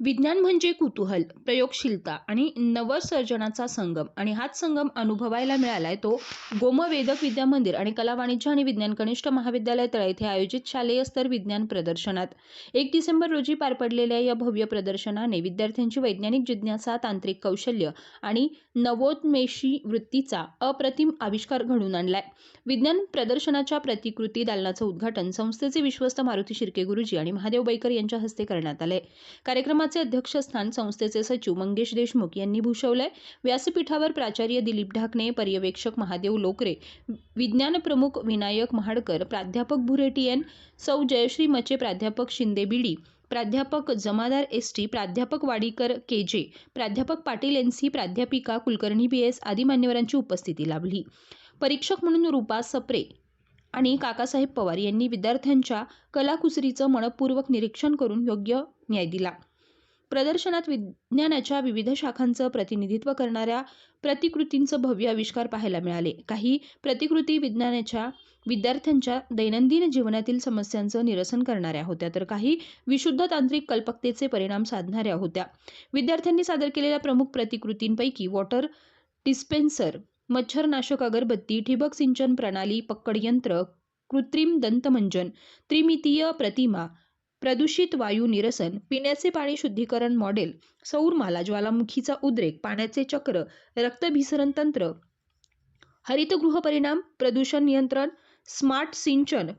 विज्ञान म्हणजे कुतूहल प्रयोगशीलता आणि नवसर्जनाचा संगम. आणि हाच संगम अनुभवायला मिळालाय तो गोमवेदक विद्या मंदिर आणि कला वाणिज्य आणि विज्ञान कनिष्ठ महाविद्यालय तळा येथे आयोजित शालेय स्तर विज्ञान प्रदर्शनात. एक डिसेंबर रोजी पार पडलेल्या या भव्य प्रदर्शनाने विद्यार्थ्यांची वैज्ञानिक जिज्ञासा तांत्रिक कौशल्य आणि नवोन्मेषी वृत्तीचा अप्रतिम आविष्कार घडून आणलाय. विज्ञान प्रदर्शनाच्या प्रतिकृती दालनाचं उद्घाटन संस्थेचे विश्वस्त मारुती शिर्के गुरुजी आणि महादेव बैकर यांच्या हस्ते करण्यात आले कार्यक्रमाचे अध्यक्षस्थान संस्थेचे सचिव मंगेश देशमुख यांनी भूषवलंय. व्यासपीठावर प्राचार्य दिलीप ढाकणे पर्यवेक्षक महादेव लोकरे विज्ञान प्रमुख विनायक महाडकर प्राध्यापक भुरेटी एन. सौ जयश्री मचे प्राध्यापक शिंदे बिडी प्राध्यापक जमादार एस टी प्राध्यापक वाडीकर के जे प्राध्यापक पाटील एन सी प्राध्यापिका कुलकर्णी बी एस आदी मान्यवरांची उपस्थिती लाभली. परीक्षक म्हणून रूपा सप्रे आणि काकासाहेब पवार यांनी विद्यार्थ्यांच्या कलाकुसरीचं मनपूर्वक निरीक्षण करून योग्य न्याय दिला. प्रदर्शनात विज्ञानाच्या विविध शाखांचं प्रतिनिधित्व करणाऱ्या प्रतिकृतींचं भव्य आविष्कार पाहायला मिळाले. काही प्रतिकृती विज्ञानाच्या विद्यार्थ्यांच्या दैनंदिन जीवनातील समस्यांचं निरसन करणाऱ्या होत्या तर काही विशुद्ध तांत्रिक कल्पकतेचे परिणाम साधणाऱ्या होत्या. विद्यार्थ्यांनी सादर केलेल्या प्रमुख प्रतिकृतींपैकी वॉटर डिस्पेन्सर मच्छरनाशक अगरबत्ती ठिबक सिंचन प्रणाली पक्कड यंत्र कृत्रिम दंतमंजन त्रिमितीय प्रतिमा प्रदूषित वायू निरसन पिण्याचे पाणी शुद्धीकरण मॉडेल सौरमाला ज्वालामुखीचा उद्रेक पाण्याचे चक्र रक्तभिसरण तंत्र. हरितगृह परिणाम प्रदूषण नियंत्रण स्मार्ट सिंचन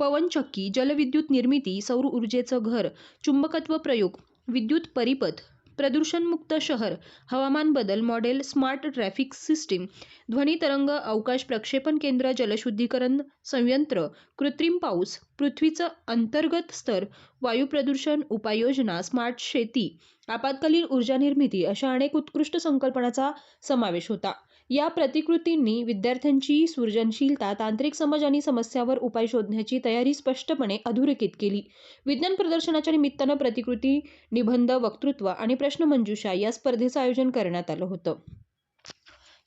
पवनचक्की जलविद्युत निर्मिती सौर ऊर्जेचं घर चुंबकत्व प्रयोग विद्युत परिपथ प्रदूषणमुक्त शहर हवामान बदल मॉडेल स्मार्ट ट्रॅफिक सिस्टीम ध्वनी तरंग अवकाश प्रक्षेपण केंद्र जलशुद्धीकरण संयंत्र कृत्रिम पाऊस पृथ्वीचं अंतर्गत स्तर वायू प्रदूषण उपाययोजना स्मार्ट शेती आपत्कालीन ऊर्जा निर्मिती अशा अनेक उत्कृष्ट संकल्पनाचा समावेश होता. या प्रतिकृतींनी विद्यार्थ्यांची सृजनशीलता तांत्रिक समज आणि समस्यावर उपाय शोधण्याची तयारी स्पष्टपणे अधोरेखित केली. विज्ञान प्रदर्शनाच्या निमित्तानं प्रतिकृती निबंध वक्तृत्व आणि प्रश्नमंजुषा या स्पर्धेचं आयोजन करण्यात आलं होतं.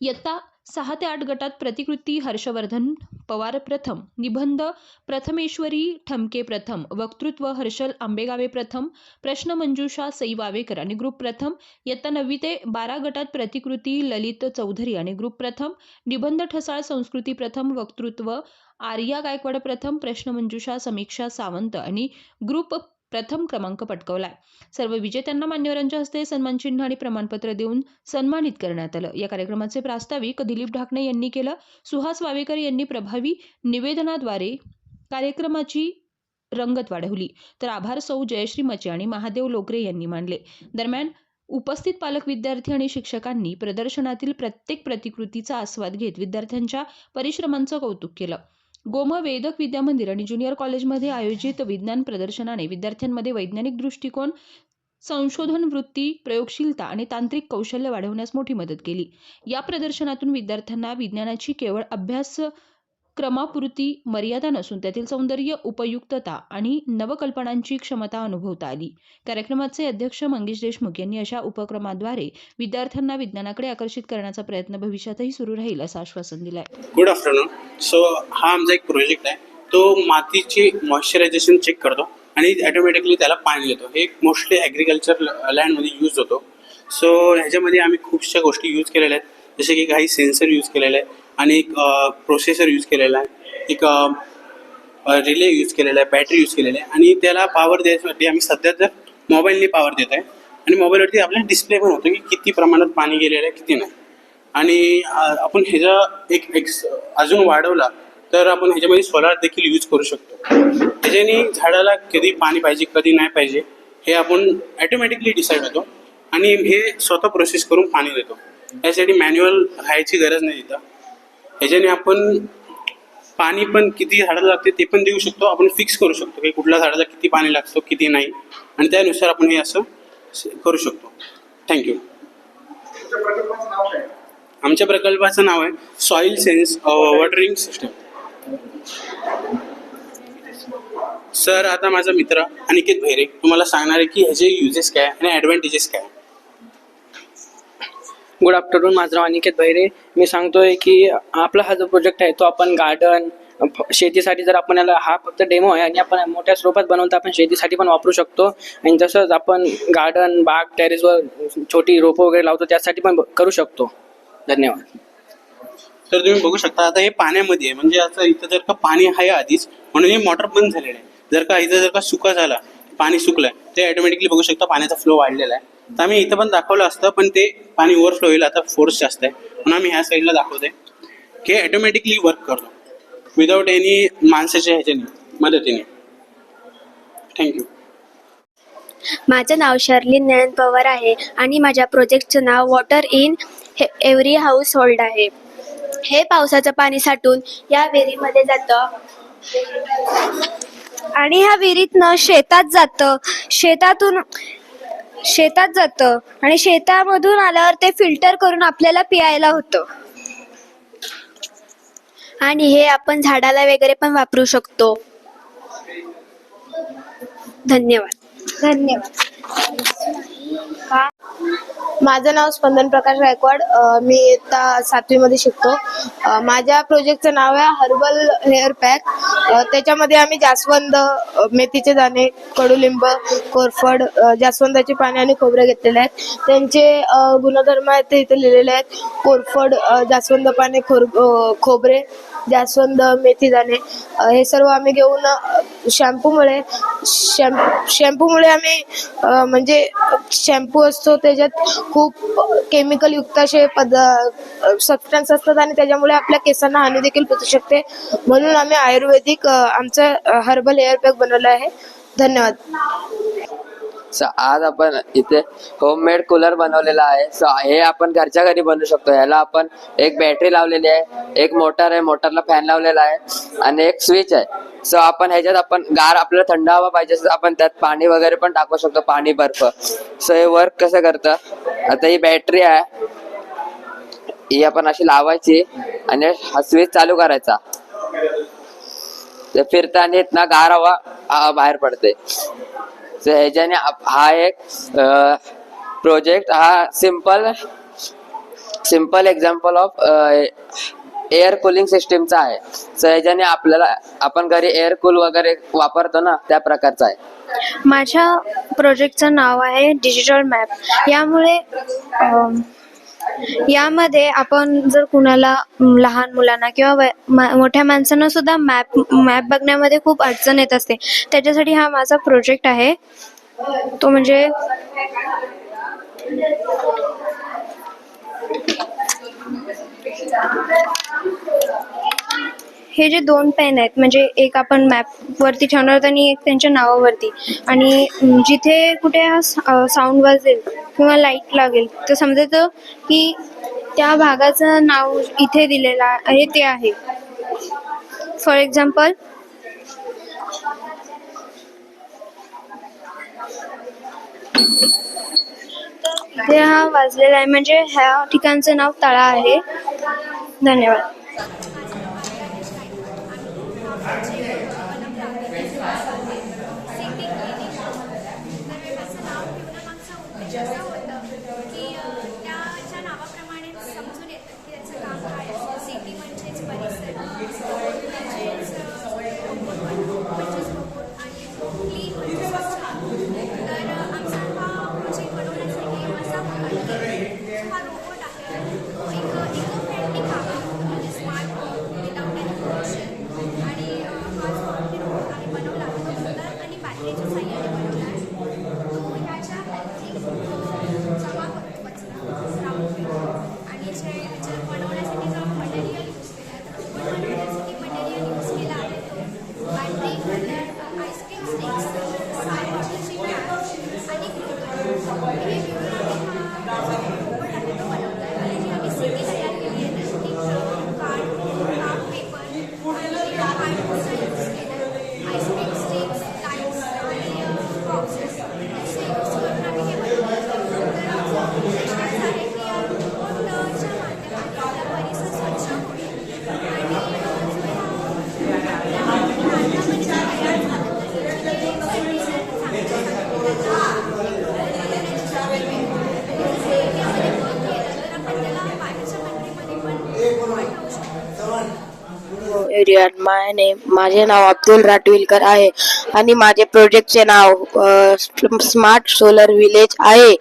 इयत्ता सहा ते आठ गटात प्रतिकृती हर्षवर्धन पवार प्रथम निबंध प्रथमेश्वरी ठमके प्रथम वक्तृत्व हर्षल आंबेगावे प्रथम प्रश्नमंजुषा सई वावेकर आणि ग्रुप प्रथम इयत्ता नववी ते बारा गटात प्रतिकृती ललित चौधरी आणि ग्रुप प्रथम निबंध ठसाळ संस्कृती प्रथम वक्तृत्व आर्या गायकवाड प्रथम प्रश्नमंजुषा समीक्षा सावंत आणि ग्रुप प्रथम क्रमांक पटकवलाय. सर्व विजेत्यांना मान्यवरांच्या हस्ते सन्मानचिन्ह आणि प्रमाणपत्र देऊन सन्मानित करण्यात आलं. या कार्यक्रमाचे प्रास्ताविक दिलीप ढाकणे यांनी केलं. सुहास वावेकर यांनी प्रभावी निवेदनाद्वारे कार्यक्रमाची रंगत वाढवली. तर आभार सौ जयश्री मचे आणि महादेव लोकरे यांनी मानले. दरम्यान उपस्थित पालक विद्यार्थी आणि शिक्षकांनी प्रदर्शनातील प्रत्येक प्रतिकृतीचा आस्वाद घेत विद्यार्थ्यांच्या परिश्रमांचं कौतुक केलं. गोम वेदक विद्या मंदिर आणि ज्युनियर कॉलेजमध्ये आयोजित विज्ञान प्रदर्शनाने विद्यार्थ्यांमध्ये वैज्ञानिक दृष्टिकोन संशोधन वृत्ती प्रयोगशीलता आणि तांत्रिक कौशल्य वाढवण्यास मोठी मदत केली. या प्रदर्शनातून विद्यार्थ्यांना विज्ञानाची केवळ अभ्यास क्रमापुरती मर्यादा नसून त्यातील सौंदर्य उपयुक्तता आणि नवकल्पनांची क्षमता अनुभवता आली. कार्यक्रमाचे अध्यक्ष मंगेश देशमुख यांनी अशा उपक्रमाद्वारे विद्यार्थ्यांना विज्ञानाकडे आकर्षित करण्याचा प्रयत्न भविष्यातही सुरू राहील असं आश्वासन दिलं आहे गुड आफ्टरनून सो हा आमचा एक प्रोजेक्ट आहे. तो मातीची मॉइश्चरायझेशन चेक करतो आणि ॲटोमॅटिकली त्याला पाणी देतो. हे मोस्टली ॲग्रिकल्चर लँडमध्ये यूज होतो. सो ह्याच्यामध्ये आम्ही खूपशा गोष्टी यूज केलेल्या आहेत. जसे की काही सेन्सर यूज केलेले आहे आणि एक प्रोसेसर यूज केलेला आहे. एक रिले यूज केलेला आहे बॅटरी यूज केलेली आहे. आणि त्याला पॉवर द्यायसाठी म्हणजे आम्ही सध्या तर मोबाईलने पॉवर देत आहे. आणि मोबाईलवरती आपल्याला डिस्प्ले पण होतो की किती प्रमाणात पाणी गेलेलं आहे किती नाही. आणि आपण ह्याचा एक एक्स अजून वाढवला तर आपण ह्याच्यामध्ये सोलार देखील यूज करू शकतो. त्याच्याने झाडाला कधी पाणी पाहिजे कधी नाही पाहिजे हे आपण ॲटोमॅटिकली डिसाईड होतो. आणि हे स्वतः प्रोसेस करून पाणी देतो. यासाठी मॅन्युअल राहायची गरज नाही इथं. ह्याच्याने आपण पाणी पण किती झाडाला लागते ते पण देऊ शकतो आपण फिक्स करू शकतो. की कुठल्या झाडाला किती पाणी लागतो किती नाही. आणि त्यानुसार आपण हे असं करू शकतो. थँक्यू आमच्या प्रकल्पाचं नाव आहे soil sense watering system sir आता माझा मित्र अनिकेत भैरे तुम्हाला सांगणार आहे की ह्याचे युजेस काय आणि ॲडव्हान्टेजेस काय? गुड आफ्टरनून माझं नाव अनिकेत भैरे. मी सांगतोय की आपला हा जो प्रोजेक्ट आहे तो आपण गार्डन शेतीसाठी जर आपण याला हा फक्त डेमो आहे आणि आपण मोठ्या स्वरूपात बनवता आपण शेतीसाठी पण वापरू शकतो. आणि तसंच आपण गार्डन बाग टेरेसवर छोटी रोपं वगैरे लावतो त्यासाठी पण करू शकतो. धन्यवाद. तर तुम्ही बघू शकता आता हे पाण्यामध्ये आहे. म्हणजे आता इथं जर का पाणी आहे आधीच म्हणून हे मोटर बंद झालेलं आहे. जर का इथं जर का सुका झाला पाणी सुकलं ते ऑटोमॅटिकली बघू शकता पाण्याचा फ्लो वाढलेला आहे. तर आम्ही इथं पण दाखवलं असतं पण ते पाणी ओव्हरफ्लो होईल आता फोर्स जास्त आहे. म्हणून आम्ही ह्या साईडला दाखवतोय. की ऑटोमॅटिकली वर्क करतो. विदाऊट एनी माणसाच्या ह्याच्याने मदतीने. थँक्यू माझं नाव शर्लिन नयन पवार आहे आणि माझ्या प्रोजेक्टचं नाव water in every household आहे. हे पावसाचं पाणी साठून या विहिरीमध्ये जातं. आणि ह्या विहिरीतनं शेतात जातं. शेतातून शेतात जातं आणि शेतामधून आल्यावर ते फिल्टर करून आपल्याला पियायला होतं. आणि हे आपण झाडाला वगैरे पण वापरू शकतो. धन्यवाद. धन्यवाद. माझं नाव स्पंदन प्रकाश गायकवाड. मी इयत्ता सातवीमध्ये शिकतो. माझ्या प्रोजेक्टचं नाव आहे हर्बल हेअर पॅक. त्याच्यामध्ये आम्ही जास्वंद मेथीचे दाणे कडुलिंब कोरफड जास्वंदाची पाने आणि खोबरे घेतलेले आहेत. त्यांचे गुणधर्म आहेत ते इथे लिहिलेले आहेत. कोरफड जास्वंद पाने खोर खोबरे जास्वंद मेथी दाणे. हे सर्व आम्ही घेऊन शॅम्पूमुळे शॅम्प शॅम्पूमुळे आम्ही म्हणजे शॅम्पू असतो त्याच्यात खूप केमिकल युक्त असे पद सबस्टन्स असतात आणि त्याच्यामुळे आपल्या केसांना हानी देखील पोचू शकते. म्हणून आम्ही आयुर्वेदिक आमचं हर्बल हेअर पॅक बनवलं आहे. धन्यवाद. सो आज आपण इथे होममेड कूलर बनवलेला आहे. सो हे आपण घरच्या घरी बनवू शकतो. ह्याला आपण एक बॅटरी लावलेली आहे. एक मोटर आहे. मोटरला फॅन लावलेला आहे. आणि एक स्विच आहे. सो आपण ह्याच्यात आपण गार आपल्याला थंड हवा पाहिजे आपण त्यात पाणी वगैरे पण टाकू शकतो. पाणी बर्फ. सो हे वर्क कसं करतं? आता ही बॅटरी आहे. ही आपण अशी लावायची आणि हा स्विच चालू करायचा. फिरताना आणि इथनं गार हवा बाहेर पडते. सो ह्याच्याने हा एक प्रोजेक्ट हा simple simple example of air cooling सिस्टीमचा आहे. सो ह्याच्याने आपल्याला आपण घरी एअर कूल वगैरे वापरतो ना त्या प्रकारचा आहे. माझ्या प्रोजेक्टचं नाव आहे डिजिटल मॅप यामुळे यामध्ये आपण जर कुणाला लहान मुलांना किंवा वय- मोठ्या माणसांना सुद्धा मॅप मॅप बघण्यामध्ये खूप अडचण येत असते. त्याच्यासाठी हा माझा प्रोजेक्ट आहे. तो म्हणजे हे जे दोन पेन आहेत म्हणजे एक आपण मॅपवरती ठेवणार आहोत आणि एक त्यांच्या नावावरती. आणि जिथे कुठे हा साऊंड वाजेल किंवा लाइट लागेल तर समजायचं की त्या भागाचं नाव इथे दिलेलं आहे ते आहे. फॉर एक्झाम्पल इथे हा वाजलेला आहे म्हणजे ह्या ठिकाणचं नाव तळा आहे. धन्यवाद. असं होतं की अ, त्याच्या नावाप्रमाणे समजून येतं की त्याचं काम काय असतं सिटी म्हणजेच परिसर म्हणजेच अ, म्हणजेच रोबोट आणि क्लीन म्हणजे स्वच्छ तर अ, आमचा हा प्रोजेक्ट बनवण्यासाठी माझा मुलगा हा रोबोट आहे तो एक इको फ्रेंडली काम आहे म्हणजे स्मार्ट विदाउट एनी पोल्युशन आणि अ, हा जो आम्ही रोबोट आहे बनवला आहे तो सोलर आणि बॅटरीच्या साह्याने बनवला आहे तो ह्याच्या खाली जमा करतो कचरा ग्राउंड आणि जे जे बनवण्यासाठी जो मटेरियल यूज केला आहे तर रोबोट बनवण्यासाठी मटेरियल यूज केला आहे तो battery colour ice cream sticks सायन्सची कॅप आणि ग्लुटन हे मिळून आम्ही हा रोबोट आहे तो बनवला आहे आणि जी आम्ही सिटी तयार केली आहे त्याची एव्हरीवन माय नेम माझे नाव अब्दुल राटविलकर आहे. आणि माझे प्रोजेक्टचे नाव स्मार्ट सोलर विलेज आहे.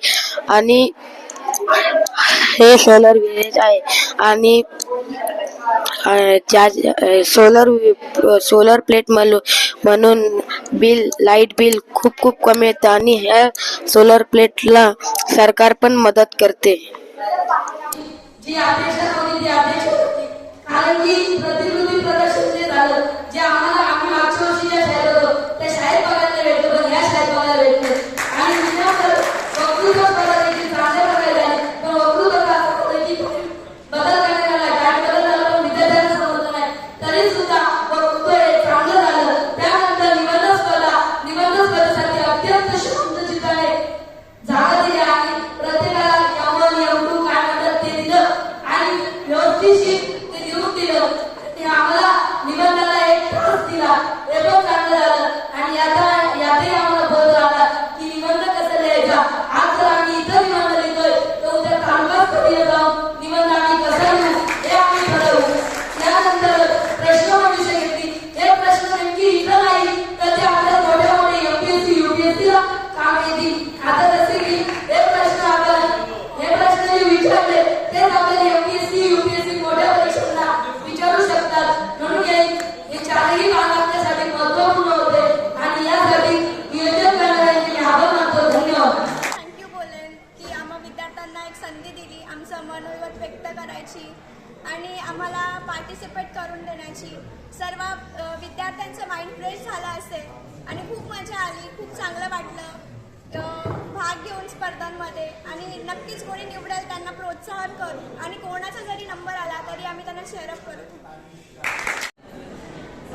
आणि हे सोलर विलेज आहे. आणि ज्या सोलर सोलर प्लेट म्हणून म्हणून बिल लाइट बिल खूप खूप कमी येतं. आणि ह्या सोलर प्लेटला सरकार पण मदत करते. जी अपेक्षा नव्हती ती अपेक्षा होती कारण की प्रतिकृती प्रदर्शन जे झालं जे आम्हाला आम्ही मागच्या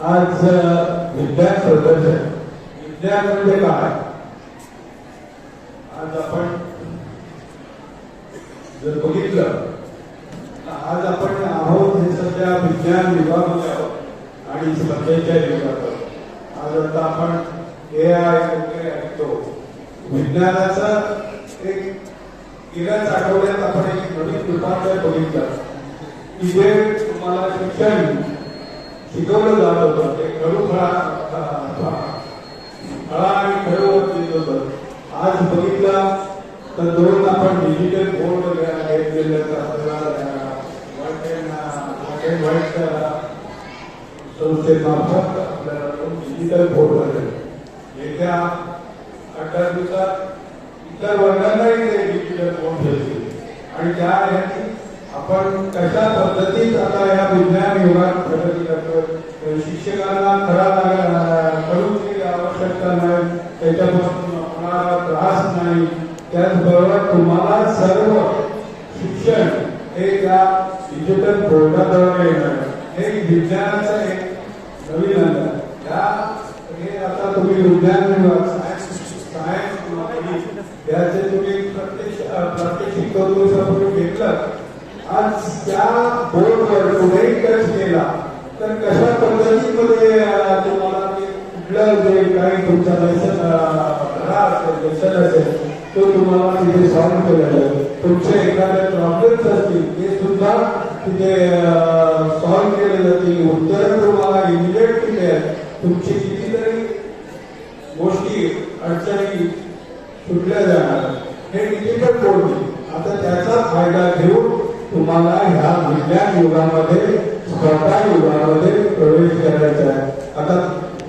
आज विज्ञान प्रदर्शन विज्ञान म्हणजे काय? आज आपण जर बघितलं तर आज आपण आहोत हे सध्या विज्ञान विभागामध्ये आहोत आणि स्पर्धेच्या युगात आज आता आपण ए आय वगैरे ऐकतो? विज्ञानाचा एक गेल्याच आठवड्यात आपण एक नवीन रूपांतर बघितलं की जे तुम्हाला शिक्षण शिकवलं जात होतं. ते खडू फळा आणि खडूवर येत होतं आज बघितला तर दोन आपण डिजिटल बोर्ड घेतलेले व्हाईट संस्थेमार्फत आपल्याला डिजिटल बोर्ड झाले येत्या अठरा दिवसात इतर वर्गांनाही ते डिजिटल बोर्ड घेतील आणि त्या ह्याची आपण कशा पद्धतीत आता या विज्ञान युगात प्रगती करतो शिक्षकांना खरा लागणार करूची आवश्यकता नाही त्याच्यापासून होणारा त्रास नाही. त्याचबरोबर तुम्हाला सर्व शिक्षण हे त्या डिजिटल बोर्डाद्वारे येणार हे विज्ञानाचं एक नवीन अंतर त्या हे आता तुम्ही विज्ञान विभाग सायन्स सायन्स त्याचे तुम्ही प्रत्यक्ष प्रात्यक्षिक करून घेतलं आज त्या बोर्डवर कुठेही टच केला तर कशा पद्धतीमध्ये तुम्हाला ते कुठलं जे काही तुमचा लेसन धडा असेल लेसन असेल तो तुम्हाला तिथे सॉल्व्ह केला जाईल तुमचे एखादे प्रॉब्लेम्स असतील ते सुद्धा तिथे सॉल्व्ह केले जातील. उत्तर तुम्हाला इमिजिएट मिळेल तुमची कितीतरी गोष्टी अडचणी सुटल्या जाणार. हे डिजिटल बोर्ड आता त्याचा फायदा घेऊन तुम्हाला ह्या विज्ञान युगामध्ये स्पर्धा युगामध्ये प्रवेश करायचा आहे. आता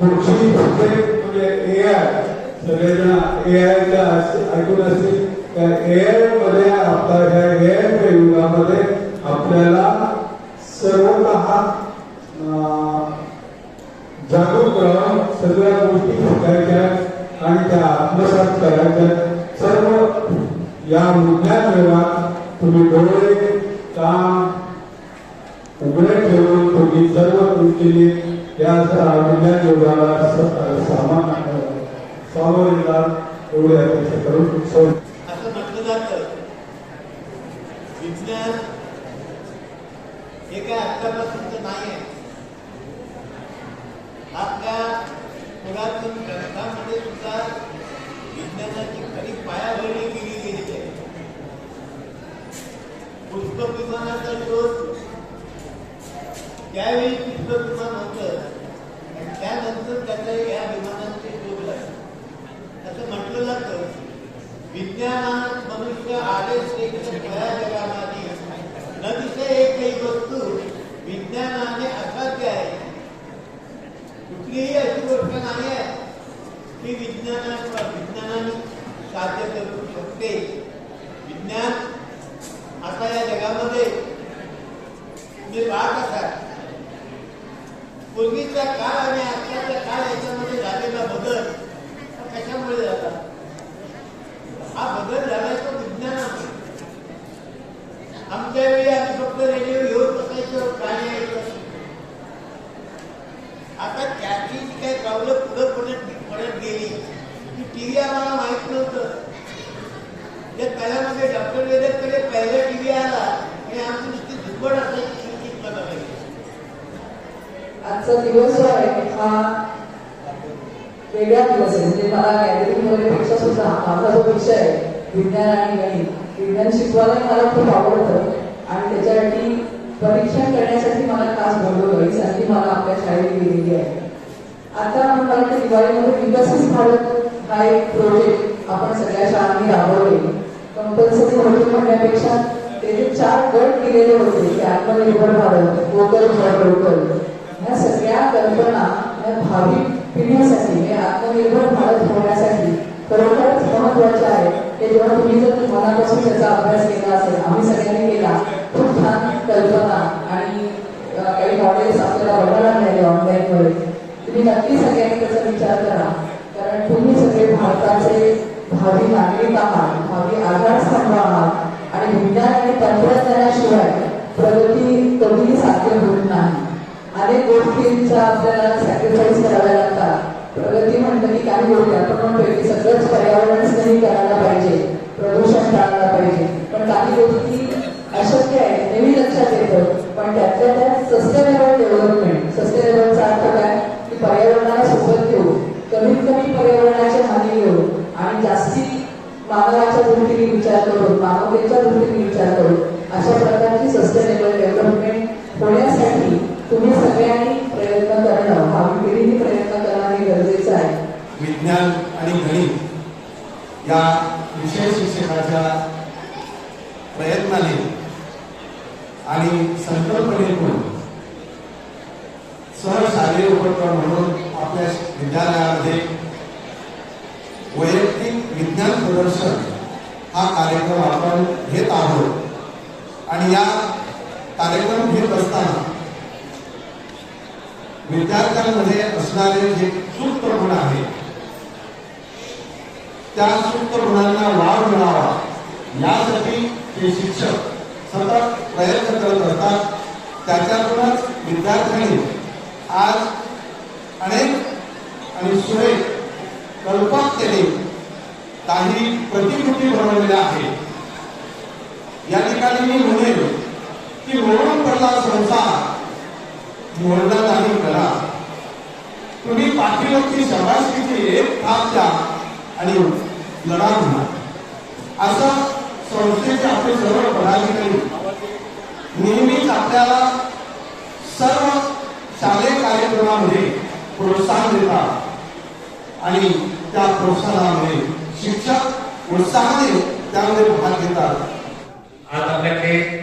पुढची प्रत्येक म्हणजे ए आय सगळेजण ए आयच्या ऐकून असतील. त्या ए आयमध्ये आता ह्या ए आय युगामध्ये आपल्याला सर्वतः जागरूक राहून सगळ्या गोष्टी शिकायच्या आणि त्या आत्मसात करायच्या. सर्व या विज्ञान युगात तुम्ही डोळे काम उघडे ठेवून तुम्ही सर्व तुमची या राहिलेल्या विभागाला सामान सामोरेला एवढी अपेक्षा करून सोड असं म्हटलं जातं. विज्ञान हे काय आत्तापासूनच नाही आहे. आपल्या पुरातन ग्रंथामध्ये सुद्धा विज्ञानाची खरी पायाभरणी केली गेलेली आहे पुस्तक विमानाचा शोध. त्यावेळी पुस्तक विमान होतं. आणि त्यानंतर त्याचं या विमानाचे शोध लागले. असं म्हटलं जातं विज्ञानात मनुष्य आदेश श्रेष्ठ जगामध्ये न दिसे एकही वस्तू विज्ञानाने असाध्य आहे. कुठलीही अशी गोष्ट नाही आहे की विज्ञाना विज्ञानाने साध्य करू शकते विज्ञान आता या पाहत असाल पूर्वीचा काळ आणि आजकालचा काळ याच्यामध्ये झालेला बदल हा कशामुळे झाला हा बदल झालाय तो विज्ञानामुळे आमच्या वेळी आम्ही फक्त रेडिओ घेऊन बसायचो गाणी ऐकत आता त्याची जी काही पावलं पुढं पडत पडत गेली ती टीव्ही आम्हाला माहीत नव्हतं त्या काळामध्ये डॉक्टर वेदककडे पहिला टीव्ही आला आणि आमची नुसती झुकड असायची सुरक्षित पाहिजे आजचा दिवस जो आहे हा वेगळा दिवस आहे म्हणजे मला गॅदरिंग वगैरे पेक्षा सुद्धा माझा जो विषय आहे विज्ञान आणि गणित विज्ञान शिकवायला मला खूप आवडतं. आणि त्याच्यासाठी परीक्षण करण्यासाठी मला खास बोलवलं ही संधी मला आपल्या शाळेत दिलेली आहे. आता मला वाटतं दिवाळीमध्ये विकसित भारत हा एक प्रोजेक्ट आपण सगळ्या शाळांनी राबवले कंपल्सरी होते म्हणण्यापेक्षा त्याचे चार गट दिलेले होते की आत्मनिर्भर भारत लोकल फॉर लोकल ह्या सगळ्या कल्पना या भावी पिढीसाठी हे आत्मनिर्भर भारत होण्यासाठी खरोखरच महत्त्वाच्या आहे ते जेव्हा तुम्ही जर मनापासून त्याचा अभ्यास केला असेल आम्ही सगळ्यांनी केला खूप छान कल्पना आणि काही मॉडेल्स आपल्याला बघायला मिळाले ऑनलाईनवर तुम्ही नक्की सगळ्यांनी त्याचा विचार करा. कारण तुम्ही सगळे भारताचे भावी नागरिक आहात भावी आधारस्तंभ आहात आणि विज्ञान आणि तंत्रज्ञानाशिवाय प्रगती कधीही साध्य होत नाही. अनेक गोष्टींचा आपल्याला सॅक्रिफाईस कराव्या लागतात. प्रगती म्हणतं की काही गोष्टी आपण म्हणतोय की सगळंच पर्यावरण स्नेही करायला पाहिजे. प्रदूषण टाळलं पाहिजे. पण काही गोष्टी अशक्य आहे नेहमी लक्षात येतं पण त्यातल्या त्यात सस्टेनेबल डेव्हलपमेंट सस्टेनेबलचा अर्थ काय? की पर्यावरणाला सोबत घेऊ कमीत कमी पर्यावरणाची हानी घेऊ आणि जास्ती मानवाच्या दृष्टीने विचार करू मानवतेच्या दृष्टीने विचार करू अशा प्रकारची सस्टेनेबल डेव्हलपमेंट होण्यासाठी तुम्ही सगळ्यांनी भावी पिढीने प्रयत्न करणं हे गरजेचं आहे. विज्ञान आणि गणित या विषय शिक्षकाच्या प्रयत्नाने आणि संकल्पनेतून सहशालेय उपक्रम म्हणून आपल्या विद्यालयामध्ये वैयक्तिक विज्ञान प्रदर्शन हा कार्यक्रम आपण घेत आहोत. आणि या कार्यक्रम घेत असताना विद्यार्थ्यांमध्ये असणारे जे सुप्त आहे त्या सुप्त वाव मिळावा यासाठी हे शिक्षक सतत प्रयत्न करत असतात त्याच्यातूनच विद्यार्थ्यांनी आज अनेक आणि सुरेख कल्पकतेने काही प्रतिकृती बनवलेल्या आहेत. या ठिकाणी मी म्हणेन की मोडून पडला संसार मोडला नाही करा. तुम्ही पाठीवरची शबासकीची एक थाप द्या आणि लढा म्हणा. असं संस्थेचे आपले सर्व पदाधिकारी नेहमीच आपल्याला सर्व शालेय कार्यक्रमामध्ये प्रोत्साहन देतात आणि त्या प्रोत्साहनामध्ये शिक्षक उत्साहाने त्यामध्ये भाग घेतात. आज आपल्याकडे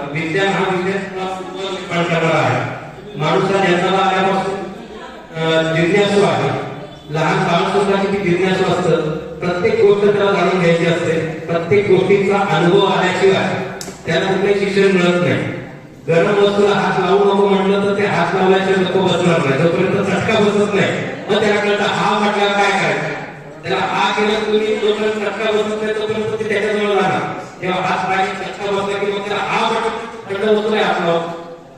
विज्ञान हा विज्ञान करणारा आहे. माणूस हा जन्माला आल्यापासून जिज्ञासू आहे. लहान बाळ सुद्धा किती जिज्ञासू असतं. प्रत्येक गोष्ट त्याला जाणून घ्यायची असते. प्रत्येक गोष्टीचा अनुभव आल्याशिवाय त्याला कुठले शिक्षण मिळत नाही. गरम वस्तूला हात लावू नको म्हटलं तर ते हात लावल्याशिवाय नको बसणार नाही. जोपर्यंत चटका बसत नाही मग त्याला कळतं हा म्हटल्यावर काय करायचं? त्याला हा केलं तुम्ही जोपर्यंत चटका बसत नाही तोपर्यंत ते त्याच्याजवळ राहणार. तेव्हा हात पाहिजे चटका बसला की मग त्याला हा म्हटलं अखंड होतो आपलं.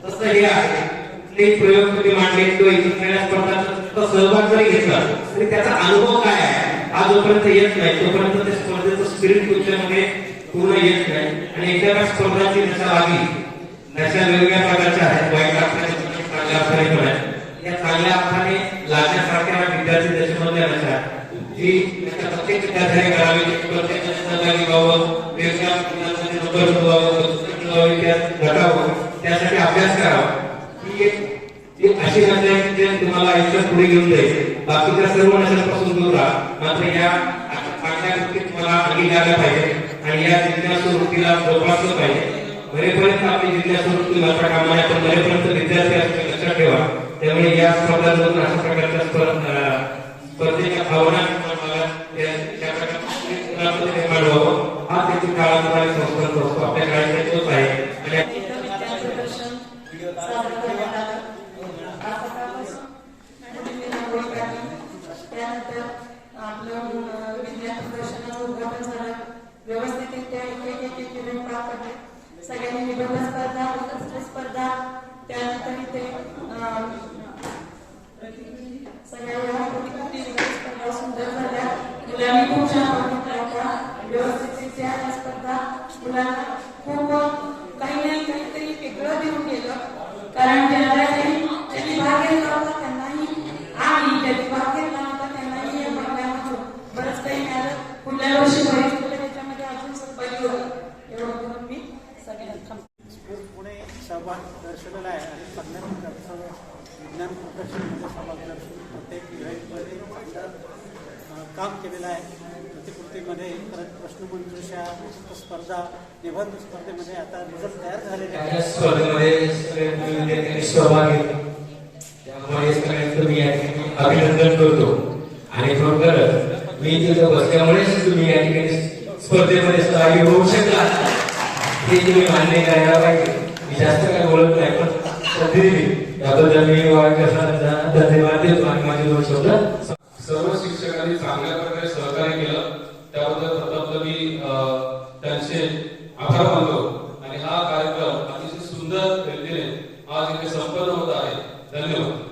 तसं हे आहे. कुठलेही प्रयोग तुम्ही मांडले किंवा इतर खेळण्या स्पर्धांचा सहभाग जरी घेतला तरी त्याचा अनुभव काय आहे? हा जोपर्यंत येत नाही तोपर्यंत त्या स्पर्धेचं स्पिरिट तुमच्यामध्ये पूर्ण येत नाही. आणि एकदा स्पर्धाची नशा लागली नशा वेगवेगळ्या प्रकारच्या आहेत. वाईट अर्थाने चांगल्या अर्थाने पण आहेत. या चांगल्या अर्थाने लागण्यासारख्या विद्यार्थी देशामधल्या नशा जी त्याच्या प्रत्येक विद्यार्थ्याने करावी प्रत्येक सहभागी व्हावं वेगवेगळ्या मुलांमध्ये नंबर मिळवावं त्यात घटावं त्यासाठी अभ्यास करावा. ही एक ही अशी नशा आहे की तुम्हाला आयुष्यात पुढे घेऊन जाईल. बाकीच्या सर्व नशांपासून दूर राहा. मात्र या चांगल्या गोष्टी तुम्हाला अंगी लागल्या पाहिजे आणि या जिज्ञासू वृत्तीला जोपासलं पाहिजे. मरेपर्यंत आपली जिज्ञासू वृत्ती मात्र कामा नये, पण मरेपर्यंत विद्यार्थी असणे लक्षात ठेवा. त्यामुळे या स्पर्धांमधून अशा प्रकारच्या स्पर्धेच्या भावना निर्माण हा त्याची काळानुसार असतो आपल्या काळात तोच आहे त्यानंतर आपलं झालं एक सगळ्यांनी निबंध स्पर्धा वक्तृत्व स्पर्धा त्यानंतर इथे अं, सगळ्या या प्रतिकृती स्पर्धा सुंदर झाल्या मुलांनी खूप छान बघितला होता व्यवस्थितरित्या या स्पर्धा मुलांना खूप काही नाही काहीतरी वेगळं देऊन गेलं कारण ज्यांना त्यांनी त्यांनी भाग घेतला होता त्यांनाही आणि ज्यांनी भाग घेतला नव्हता त्यांनाही या बघण्यामधून बरंच काही मिळालं पुढल्या वर्षी बरेच मुलं त्याच्यामध्ये अजून सहभागी होतं एवढं करून मी सगळ्यांना थांबते पुणे सहभाग दर्शवलेला आहे आणि पन्नास प्रकारचं विज्ञान प्रदर्शनमध्ये सहभाग दर्शवून प्रत्येक इव्हेंटमध्ये चांगलं अं, काम केलेलं आहे प्रतिकृतीमध्ये परत प्रश्नमंजुषा स्पर्धा निबंध स्पर्धेमध्ये आता रिझल्ट तयार झालेले या स्पर्धेमध्ये सगळे विद्यार्थ्यांनी सहभाग घेतला. त्यामुळे सगळ्यांचं मी या ठिकाणी अभिनंदन करतो. आणि खरोखर मी तिथं बसल्यामुळेच तुम्ही या ठिकाणी स्पर्धेमध्ये सहभागी होऊ शकता हे तुम्ही मान्य करायला पाहिजे. मी जास्त काय बोलत नाही पण संधी दिली याबद्दल मी वाढदिवसाचा धन्यवाद देतो आणि माझे दोन शब्द सर्व शिक्षकांनी चांगल्या प्रकारे सहकार्य केलं त्याबद्दल प्रथम मी अं, त्यांचे आभार मानतो आणि हा कार्यक्रम अतिशय सुंदर रीतीने आज इथे संपन्न होत आहे धन्यवाद